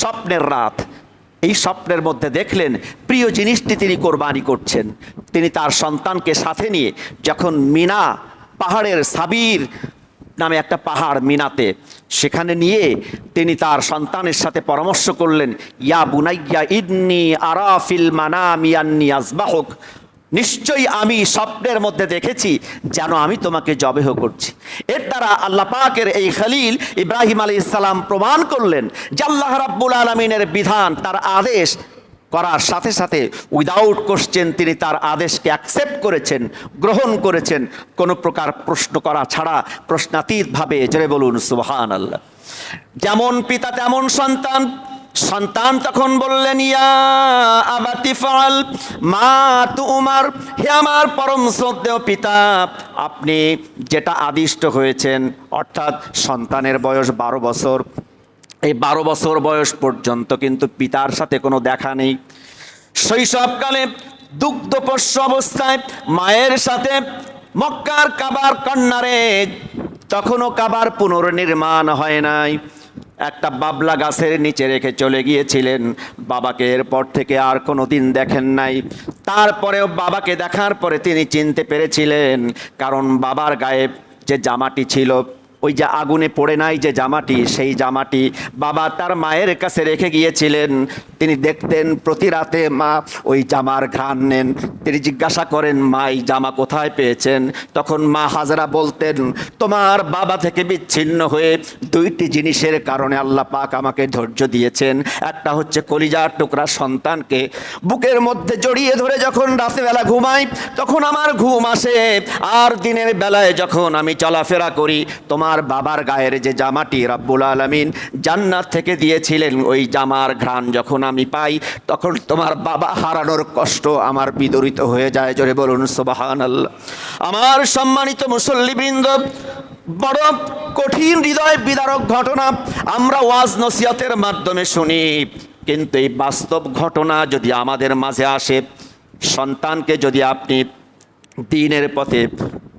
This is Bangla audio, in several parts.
স্বপ্নের রাত। এই স্বপ্নের মধ্যে দেখলেন প্রিয় জিনিসটি তিনি কোরবানি করছেন। তিনি তার সন্তানকে সাথে নিয়ে যখন মিনা পাহাড়ের সাবির নামে একটা পাহাড় মিনাতে, সেখানে নিয়ে তিনি তার সন্তানের সাথে পরামর্শ করলেন, ইয়া বুনাইয়া ইদনি আরাফিল মানামিয়ান্নি আজবাহক নিশ্চয়ই আমি স্বপ্নের মধ্যে দেখেছি যেন আমি তোমাকে জবেহ করছি। এর দ্বারা আল্লাহ পাকের এই খালিল ইব্রাহিম আলী ইসলাম প্রমাণ করলেন যে আল্লাহ রাব্বুল আলমিনের বিধান, তার আদেশ করার সাথে সাথে উইদাউট কোশ্চেন তিনি তার আদেশকে অ্যাকসেপ্ট করেছেন, গ্রহণ করেছেন। কোন প্রকার প্রশ্ন করা ছাড়া প্রশ্নাতীতভাবে জেরে বলুন সুবহান আল্লাহ যেমন পিতা তেমন সন্তান সন্তান তখন বললেন, ইয়া আবাতি ফাল, মা তুমার হে আমার পরম শ্রদ্ধেয় পিতা, আপনি যেটা আদিষ্ট হয়েছেন, অর্থাৎ সন্তানের বয়স বারো বছর, এই বারো বছর বয়স পর্যন্ত কিন্তু পিতার সাথে কোনো দেখা নেই। শৈশবকালে দুগ্ধপোষ্য অবস্থায় মায়ের সাথে মক্কার কাবার কন্যারে, তখনও কাবার পুনর্নির্মাণ হয় নাই। একটা বাবলা গাছের নিচে রেখে চলে গিয়েছিলেন। বাবাকে এরপর থেকে আর কোনো দিন দেখেন নাই। তারপরেও বাবাকে দেখার পরে তিনি চিনতে পেরেছিলেন, কারণ বাবার গায়ে যে জামাটি ছিল, ওই যে আগুনে পড়ে নাই যে জামাটি, সেই জামাটি বাবা তার মায়ের কাছে রেখে গিয়েছিলেন। তিনি দেখতেন প্রতি রাতে মা ওই জামার ঘ্রাণ নেন। তিনি জিজ্ঞাসা করেন, মা, এই জামা কোথায় পেয়েছেন? তখন মা হাজরা বলতেন, তোমার বাবা থেকে বিচ্ছিন্ন হয়ে দুইটি জিনিসের কারণে আল্লাহ পাক আমাকে ধৈর্য দিয়েছেন। একটা হচ্ছে কলিজার টুকরা সন্তানকে। বুকের মধ্যে জড়িয়ে ধরে যখন রাতেবেলা ঘুমাই, তখন আমার ঘুম আসে। আর দিনের বেলায় যখন আমি চলাফেরা করি, তোমার বাবার গায়ের যে জামাটি রাব্বুল আলমিন জান্নাত থেকে দিয়েছিলেন, ওই জামার ঘ্রাণ যখন আমি পাই, তখন তোমার বাবা হারানোর কষ্ট আমার বিদরিত হয়ে যায়। জোরে বলুন সোবাহান আমার সম্মানিত মুসল্লিবৃন্দ, বড় কঠিন হৃদয় বিদারক ঘটনা আমরা ওয়াজ নসিহতের মাধ্যমে শুনি। কিন্তু এই বাস্তব ঘটনা যদি আমাদের মাঝে আসে, সন্তানকে যদি আপনি দিনের পথে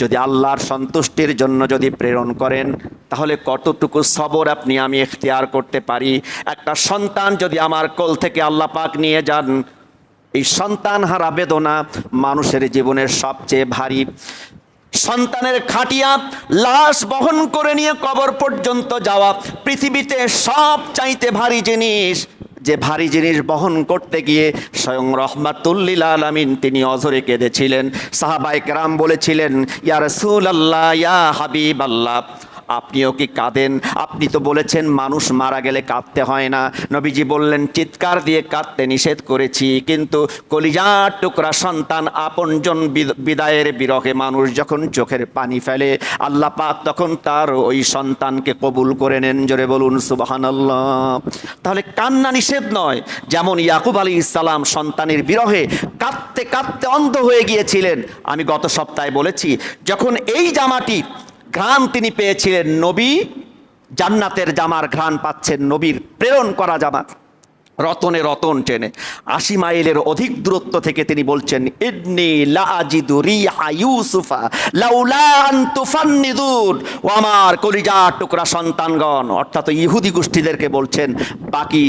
যদি আল্লাহর সন্তুষ্টির জন্য যদি প্রেরণ করেন তাহলে কতটুকু সবর আপনি আমি এখতিয়ার করতে পারি? একটা সন্তান যদি আমার কোল থেকে আল্লাহ পাক নিয়ে যান, এই সন্তান হারা বেদনা মানুষের জীবনের সবচেয়ে ভারী। সন্তানের খাটিয়া লাশ বহন করে নিয়ে কবর পর্যন্ত যাওয়া পৃথিবীতে সব চাইতে ভারী জিনিস। যে ভারী জিনিস বহন করতে গিয়ে স্বয়ং রহমাতুল্লিল আলমিন তিনি অজরে কেঁদেছিলেন। সাহাবাইক রাম বলেছিলেন, ইয়া রসুল আল্লাহ ইয়া হাবিব আল্লাহ আপনিও কি কাঁদেন? আপনি তো বলেছেন মানুষ মারা গেলে কাঁদতে হয় না। নবীজি বললেন, চিৎকার দিয়ে কাঁদতে নিষেধ করেছি, কিন্তু কলিজার টুকরা সন্তান আপনজন বিদ- বিদায়ের বিরহে মানুষ যখন চোখের পানি ফেলে, আল্লাহ পাক তখন তার ওই সন্তানকে কবুল করে নেন। জোরে বলুন, সুবহানাল্লাহ। তাহলে কান্না নিষেধ নয়, যেমন ইয়াকুব আলী ইসলাম সন্তানের বিরহে কাঁদতে কাঁদতে অন্ধ হয়ে গিয়েছিলেন। আমি গত সপ্তাহে বলেছি, যখন এই জামাটি ঘ্রাণ তিনি পেয়েছিলেন নবী। জান্নাতের জামার ঘ্রাণ পাচ্ছেন নবীর। প্রেরণ করা জামা। রতনে রতন টেনে। আশি মাইলের অধিক দূরত্ব থেকে তিনি বলছেন ইদনি লাআজিদু রিহা ইউসুফা, লাউলা আন তুফান্নিদুন ও আমার কলিজার টুকরা সন্তানগণ, অর্থাৎ ইহুদি গোষ্ঠীদেরকে বলছেন, বাকি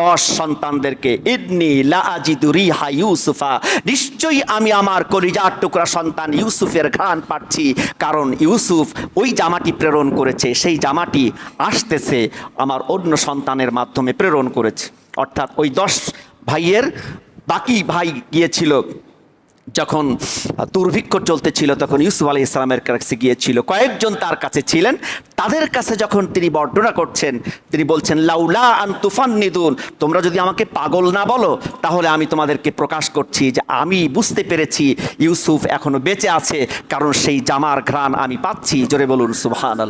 দশ সন্তানদেরকে ইদনি লাআজিদু রিহা ইউসুফা, নিশ্চয়ই আমি আমার কলিজার টুকরা সন্তান ইউসুফের ঘ্রাণ পাচ্ছি, কারণ ইউসুফ ওই জামাটি প্রেরণ করেছে, সেই জামাটি আসতেছে, আমার অন্য সন্তানের মাধ্যমে প্রেরণ করেছে। অর্থাৎ ওই দশ ভাইয়ের বাকি ভাই গিয়েছিল যখন দুর্ভিক্ষ চলতেছিল, তখন ইউসুফ আলি ইসলামের কাছে গিয়েছিল। কয়েকজন তার কাছে ছিলেন তাদের কাছে যখন তিনি বর্ণনা করছেন, তিনি বলছেন, লাউলা আন তুফান নিদুন তোমরা যদি আমাকে পাগল না বলো, তাহলে আমি তোমাদেরকে প্রকাশ করছি যে আমি বুঝতে পেরেছি ইউসুফ এখনও বেঁচে আছে, কারণ সেই জামার ঘ্রাণ আমি পাচ্ছি। জোরে বলুন সুবহান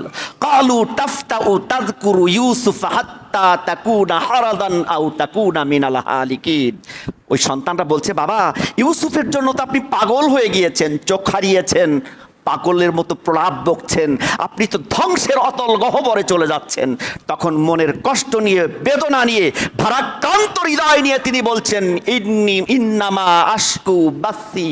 কালু টাফতা ও তাজকুরু ইউসুফ হাত্তা তাকুনা হারাদান আউ তাকুনা মিনাল হালিকিন। ওই সন্তানরা বলছে, বাবা, ইউসুফের জন্য তো আপনি পাগল হয়ে গিয়েছেন, চোখ হারিয়েছেন। পাগলের মতো প্রলাপ বকছেন। আপনি তো ধ্বংসের অতল গহবরে চলে যাচ্ছেন। তখন মনের কষ্ট নিয়ে, বেদনা নিয়ে, ভারাক্রান্ত হৃদয় নিয়ে তিনি বলছেন, ইন্নি, ইন্নামা আশকু বাসি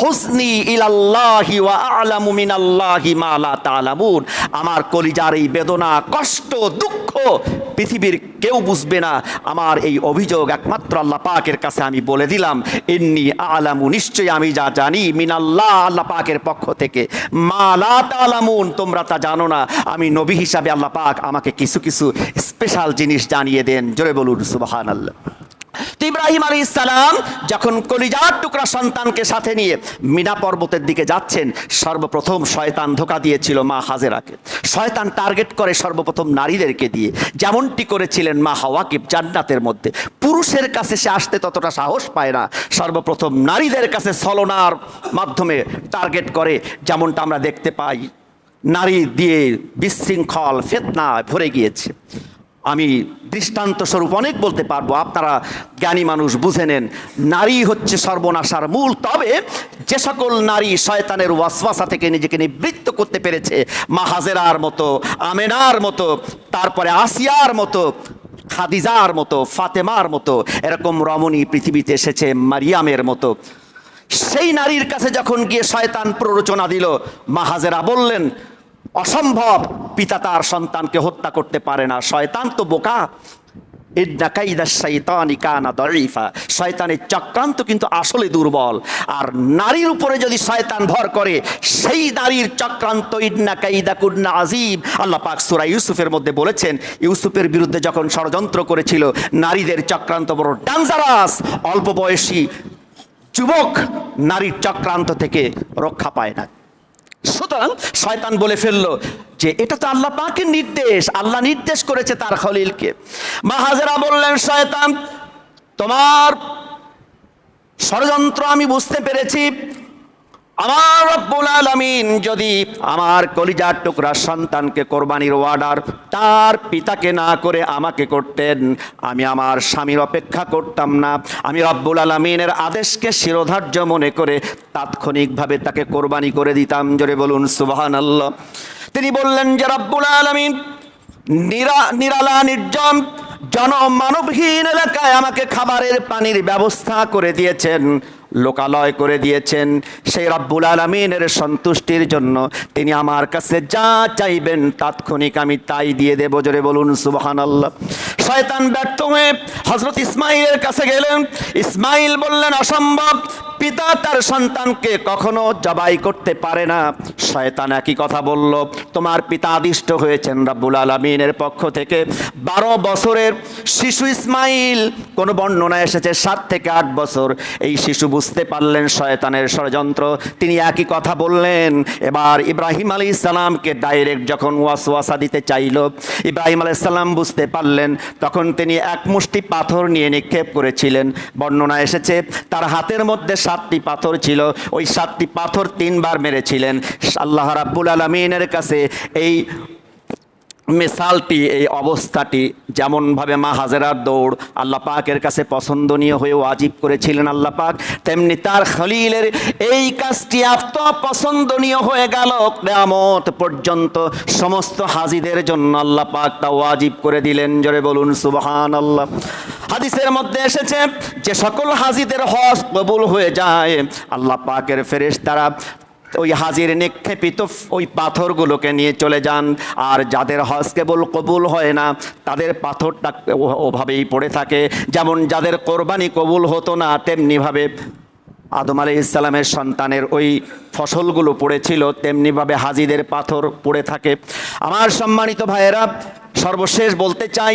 হুসনি ইলাল্লাহি ওয়া আলামু মিনাল্লাহি মা লা তা'লামুন। আমার কলিজার এই বেদনা, কষ্ট, দুঃখ পৃথিবীর কেউ বুঝবে না। আমার এই অভিযোগ একমাত্র আল্লাহ পাকের কাছে আমি বলে দিলাম, ইন্নি আলামু, নিশ্চয়ই আমি যা জানি, মিনাল্লাহ, আল্লাহ পাকের পক্ষ থেকে। মালা আলামুন তোমরা তা জানো না। আমি নবী হিসাবে আল্লাহ পাক আমাকে কিছু কিছু স্পেশাল জিনিস জানিয়ে দেন। জোরে বলুন সুবাহান আল্লাহ ইব্রাহিম আলী ইসালাম যখন কলিজার টুকরা সন্তানকে সাথে নিয়ে মিনা পর্বতের দিকে যাচ্ছেন, সর্বপ্রথম শয়তান ধোকা দিয়েছিল মা হাজেরাকে। শয়তান টার্গেট করে সর্বপ্রথম নারীদেরকে দিয়ে, যেমনটি করেছিলেন মা হাওয়াকিব জান্নাতের মধ্যে। পুরুষের কাছে সে আসতে ততটা সাহস পায় না। সর্বপ্রথম নারীদের কাছে ছলনার মাধ্যমে টার্গেট করে, যেমনটা আমরা দেখতে পাই। নারী দিয়ে বিশৃঙ্খল ফেতনা ভরে গিয়েছে। আমি দৃষ্টান্ত স্বরূপ অনেক বলতে পারব, আপনারা জ্ঞানী মানুষ বুঝে নেন। নারী হচ্ছে সর্বনাশার মূল। তবে যে সকল নারী শয়তানের ওয়াসওয়াসা থেকে নিজেকে নিবৃত্ত করতে পেরেছে মা হাজেরার মতো, আমেনার মতো, তারপরে আসিয়ার মতো, খাদিজার মতো, ফাতেমার মতো, এরকম রমণী পৃথিবীতে এসেছে মারিয়ামের মতো। সেই নারীর কাছে যখন গিয়ে শয়তান প্ররোচনা দিল মা হাজেরা বললেন অসম্ভব। পিতা তার সন্তানকে হত্যা করতে পারে না। শয়তান তো বোকা। শয়তানের চক্রান্ত কিন্তু আসলে দুর্বল। আর নারীর উপরে যদি শয়তান ভর করে, সেই নারীর চক্রান্ত ইন্না কাইদা কুন্না আজিম আল্লাহ পাক সূরা ইউসুফের মধ্যে বলেছেন, ইউসুফের বিরুদ্ধে যখন ষড়যন্ত্র করেছিল, নারীদের চক্রান্ত বড় ডেঞ্জারাস অল্প বয়সী যুবক নারীর চক্রান্ত থেকে রক্ষা পায় না। সুতরাং শয়তান বলে ফেলল যে এটা তো আল্লাহ পাকের নির্দেশ, আল্লাহ নির্দেশ করেছে তার খলিলকে। মা হাজেরা বললেন, শয়তান, তোমার ষড়যন্ত্র আমি বুঝতে পেরেছি আমার রব্বুল আলামিন যদি আমার কলিজার টুকরা সন্তানকে কোরবানির অর্ডার তার পিতাকে না করে আমাকে করতেন, আমি আমার স্বামীর অপেক্ষা করতাম না। আমি রব্বুল আলমিনের আদেশকে শিরোধার্য মনে করে তাৎক্ষণিকভাবে তাকে কোরবানি করে দিতাম। জোরে বলুন সুবাহান আল্লাহ তিনি বললেন যে, রব্বুল আলমিন, নিরা, নিরালা, নির্জন, জনমানবহীন এলাকায় আমাকে খাবারের পানির ব্যবস্থা করে দিয়েছেন। লোকালয় করে দিয়েছেন। সেই রব্বুল আলমিনের সন্তুষ্টির জন্য তিনি আমার কাছে যা চাইবেন তাৎক্ষণিক আমি তাই দিয়ে দেব। জোরে বলুন সুবহান আল্লাহ শয়তান ব্যর্থ হয়ে হজরত ইসমাইলের কাছে গেলেন। ইসমাইল বললেন, অসম্ভব পিতা তার সন্তানকে কখনো জবাই করতে পারে না। শয়তান একই কথা বলল, তোমার পিতা আদিষ্ট হয়েছেন রাব্বুল আলমিনের পক্ষ থেকে। বারো বছরের শিশু ইসমাইল, কোন বর্ণনা এসেছে, সাত থেকে আট বছর। এই শিশু বুঝতে পারলেন শয়তানের ষড়যন্ত্র। তিনি একই কথা বললেন, এবার ইব্রাহিম আলী ইসলামকে ডাইরেক্ট যখন ওয়াসওয়াসা দিতে চাইল, ইব্রাহিম আলী ইসলাম বুঝতে পারলেন, তখন তিনি এক মুষ্টি পাথর নিয়ে নিক্ষেপ করেছিলেন। বর্ণনা এসেছে, তার হাতের মধ্যে সাতটি পাথর ছিল। ওই সাতটি পাথর তিনবার মেরেছিলেন। আল্লাহ রাব্বুল আলমিনের কাছে এই মিসালটি, এই অবস্থাটি, যেমনভাবে মা হাজেরার দৌড় আল্লাহ পাকের কাছে পছন্দনীয় হয়ে ওয়াজিব করেছিলেন আল্লাহ পাক, তেমনি তার খলিলের এই কাজটি এত পছন্দনীয় হয়ে গেল, কেয়ামত পর্যন্ত সমস্ত হাজিদের জন্য আল্লাহ পাক তা ওয়াজিব করে দিলেন। জোরে বলুন সুবহান আল্লাহ হাদিসের মধ্যে এসেছে যে সকল হাজিদের হজ কবুল হয়ে যায়, আল্লাহ পাকের ফেরেশ তারা ওই হাজির নিক্ষেপিত ওই পাথরগুলোকে নিয়ে চলে যান। আর যাদের হজ কেবল কবুল হয় না, তাদের পাথরটা ওভাবেই পড়ে থাকে। যেমন যাদের কোরবানি কবুল হতো না, তেমনিভাবে আদম আলি ইসলামের সন্তানের ওই ফসলগুলো পড়েছিল, তেমনিভাবে হাজিদের পাথর পড়ে থাকে। আমার সম্মানিত ভাইয়েরা, সর্বশেষ বলতে চাই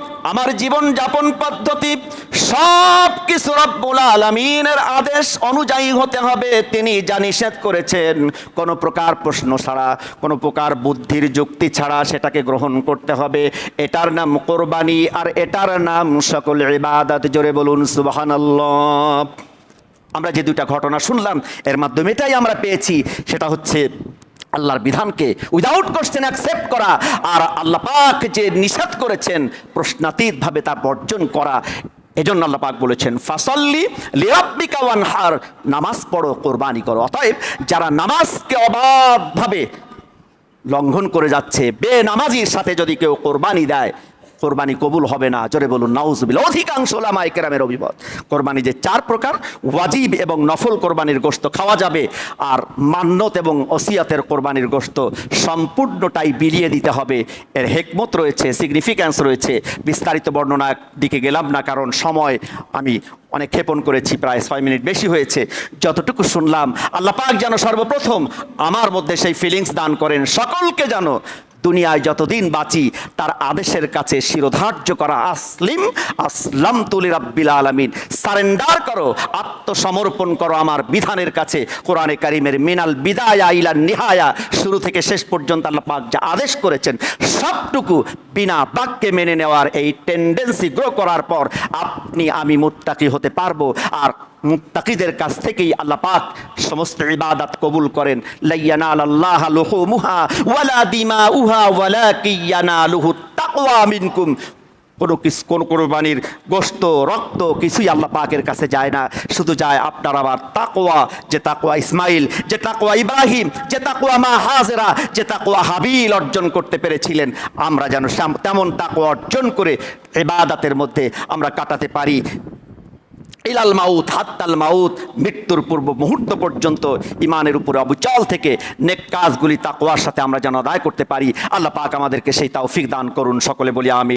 আমার জীবন যাপন পদ্ধতি সব কিছু রব্বুল আলমিনের আদেশ অনুযায়ী হতে হবে। তিনি যা নিষেধ করেছেন, কোনো প্রকার প্রশ্ন ছাড়া, কোনো প্রকার বুদ্ধির যুক্তি ছাড়া সেটাকে গ্রহণ করতে হবে। এটার নাম কোরবানি আর এটার নাম সকল ইবাদত। জোরে বলুন, সুবহানাল্লাহ। আমরা যে দুইটা ঘটনা শুনলাম, এর মাধ্যমে এটাই আমরা পেয়েছি। সেটা হচ্ছে আল্লাহর বিধানকে উইদাউট কোশ্চেন অ্যাকসেপ্ট করা আর আল্লাহ পাক যে নিষেধ করেছেন প্রশ্নাতীতভাবে তা বর্জন করা, এজন্য আল্লাহ পাক বলেছেন, ফাসল্লি লিরাব্বিকা ওয়ানহার নামাজ পড়ো, কোরবানি করো। অতএব যারা নামাজকে অবাধভাবে লঙ্ঘন করে যাচ্ছে, বেনামাজির সাথে যদি কেউ কোরবানি দেয় কোরবানি কবুল হবে না। জোরে বলুন নাউজবিল অধিকাংশ ওলামা কেরামের অভিমত, কোরবানি যে চার প্রকার, ওয়াজিব এবং নফল কোরবানির গোশত খাওয়া যাবে, আর মান্যত এবং ওসিয়াতের কোরবানির গোশত সম্পূর্ণটাই বিলিয়ে দিতে হবে। এর হেকমত রয়েছে সিগনিফিক্যান্স রয়েছে। বিস্তারিত বর্ণনার দিকে গেলাম না, কারণ সময় আমি অনেক ক্ষেপণ করেছি, প্রায় ছয় মিনিট বেশি হয়েছে। যতটুকু শুনলাম, আল্লাহ পাক যেন সর্বপ্রথম আমার মধ্যে সেই ফিলিংস দান করেন। সকলকে যেন দুনিয়ায় যতদিন বাঁচি, তার আদেশের কাছে শিরোধার্য করা আসলিম। আসলাম তুলি রাব্বিল আলামিন। সারেন্ডার করো, আত্মসমর্পণ করো আমার বিধানের কাছে। কোরআনে কারিমের মিনাল বিদায়া ইলা নিহায়া। শুরু থেকে শেষ পর্যন্ত আল্লাহ পাক যা আদেশ করেছেন, সবটুকু বিনা বাক্যে মেনে নেওয়ার এই টেন্ডেন্সি গ্রো করার পর আপনি আমি মুত্তাকি হতে পারব। আর মুত্তাকিদের কাছ থেকেই আল্লাহ পাক সমস্ত ইবাদত কবুল করেন। লাইয়ানাল আল্লাহ লুহুমুহা ওয়ালা ওয়ালাকি ইয়ানালুহু তাকওয়া মিনকুম। কোনো কিছু কোন কোরবানির গোস্ত রক্ত কিছুই আল্লাহ পাকের কাছে যায় না। শুধু যায় আপনার আবার তাকোয়া যে তাকোয়া ইসমাইল, যে তাকোয়া ইব্রাহিম, যে তাকোয়া মা হাজেরা, যে তাকোয়া হাবিল অর্জন করতে পেরেছিলেন। আমরা যেন তেমন তাকোয়া অর্জন করে এবাদাতের মধ্যে আমরা কাটাতে পারি। ইলাল মাউত, হাত্তাল মাউত, মৃত্যুর পূর্ব মুহূর্ত পর্যন্ত ইমানের উপরে অবিচল থেকে নেক কাজগুলি তাকওয়ার সাথে আমরা যেন আদায় করতে পারি। আল্লাহ পাক আমাদেরকে সেই তৌফিক দান করুন, সকলে বলি আমি